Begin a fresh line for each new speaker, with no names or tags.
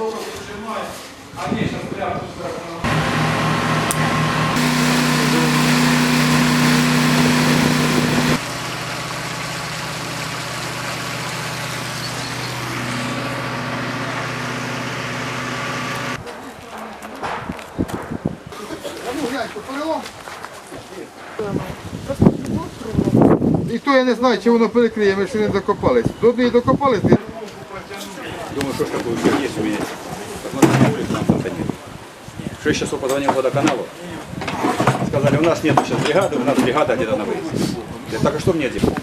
сколько сжимает. А ну, не, сейчас прямо сюда. Ніхто я не знаю, чи воно перекриє, ми ще не докопались. До однієї докопались.
Думаю, что ж такое все есть у меня. Посмотрите, на улице нам там нет. 6 часов позвонил водоканалу. Сказали, у нас нет сейчас бригады, у нас бригада где-то на выезде. Так, а что мне делать?